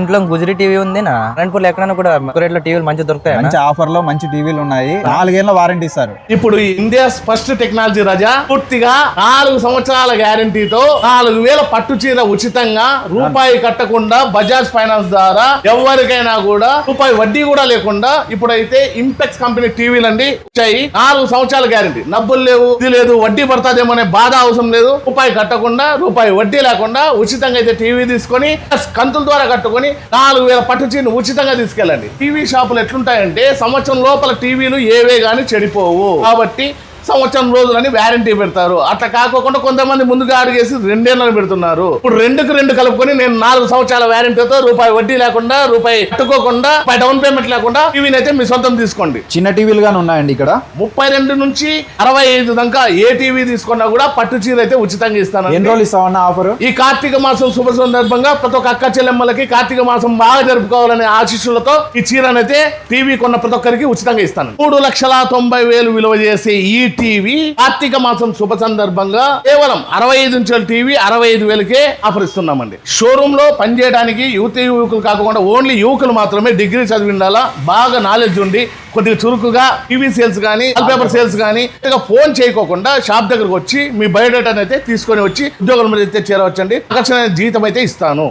ఇంట్లో గుజరీ టీవీ ఉంది నా అనంతపూర్లో ఎక్కడైనా కూడా రేట్లో టీవీలు మంచి దొరుకుతాయి? మంచి ఆఫర్లో మంచి టీవీలు ఉన్నాయి. నాలుగేళ్ళ వారంటీ ఇస్తారు. ఇప్పుడు ఇండియా ఫస్ట్ టెక్నాలజీ రాజా పూర్తిగా నాలుగు సంవత్సరాల గ్యారంటీతో నాలుగు వేల పట్టు చీర ఉచితంగా రూపాయి కట్టకుండా బజాజ్ ఫైనాన్స్ ద్వారా ఎవరికైనా కూడా రూపాయి వడ్డీ కూడా లేకుండా ఇప్పుడైతే ఇంపెక్స్ కంపెనీ టీవీలు అండి వచ్చాయి. నాలుగు సంవత్సరాల గ్యారంటీ. నబ్బులు లేవు ఇది లేదు వడ్డీ పడుతుందేమో అనే బాధ అవసరం లేదు. రూపాయి కట్టకుండా రూపాయి వడ్డీ లేకుండా ఉచితంగా అయితే టీవీ తీసుకొని ప్లస్ కంతుల ద్వారా కట్టుకొని నాలుగు వేల పట్టు చీరను ఉచితంగా తీసుకెళ్ళండి. టీవీ షాపులు ఎట్లుంటాయంటే సంవత్సరం లోపల టీవీలు ఏవే గానీ చెడిపోవు. కాబట్టి సంవత్సరం రోజులని వ్యారంటీ పెడతారు. అట్లా కాకోకుండా కొంతమంది ముందుగా అడిగేసి రెండేళ్ళని పెడుతున్నారు. ఇప్పుడు రెండుకు రెండు కలుపుకొని నేను నాలుగు సంవత్సరాల వ్యారంటీతో రూపాయి వడ్డీ లేకుండా రూపాయి కట్టుకోకుండా డౌన్ పేమెంట్ లేకుండా టీవీని అయితే మీ సొంతం తీసుకోండి. చిన్న టీవీలు గానీ ఉన్నాయండి ఇక్కడ? ముప్పై రెండు నుంచి అరవై ఐదు దాకా ఏ టీవీ తీసుకున్నా కూడా పట్టు చీర అయితే ఉచితంగా ఇస్తాను ఎన్ని రోజులు ఇస్తామన్న ఆఫర్ ఈ కార్తీక మాసం శుభ సందర్భంగా ప్రతి ఒక్క అక్క చెల్లెమ్మలకి కార్తీక మాసం బాగా జరుపుకోవాలనే ఆశీస్సులతో ఈ చీరనైతే టీవీ కొన్న ప్రతి ఒక్కరికి ఉచితంగా ఇస్తాను. మూడు లక్షల తొంభై వేలు విలువ చేసే ఈ టీవీ కార్తీక మాసం శుభ సందర్భంగా కేవలం అరవై ఐదు ఇంచుల టీవీ అరవై ఐదు వేలకే ఆఫర్ ఇస్తున్నామండి షోరూమ్లో పనిచేయడానికి యువత యువకులు కాకుండా ఓన్లీ యువకులు మాత్రమే డిగ్రీ చదివి ఉండాలా? బాగా నాలెడ్జ్ ఉండి కొద్దిగా చురుకుగా టీవీ సేల్స్ కానీ పేపర్ సేల్స్ కానీ ఫోన్ చేయకోకుండా షాప్ దగ్గరకు వచ్చి మీ బయోడేటాను అయితే తీసుకొని వచ్చి ఉద్యోగుల మీద అయితే చేరవచ్చండి. ఆకర్షణ జీతం అయితే ఇస్తాను.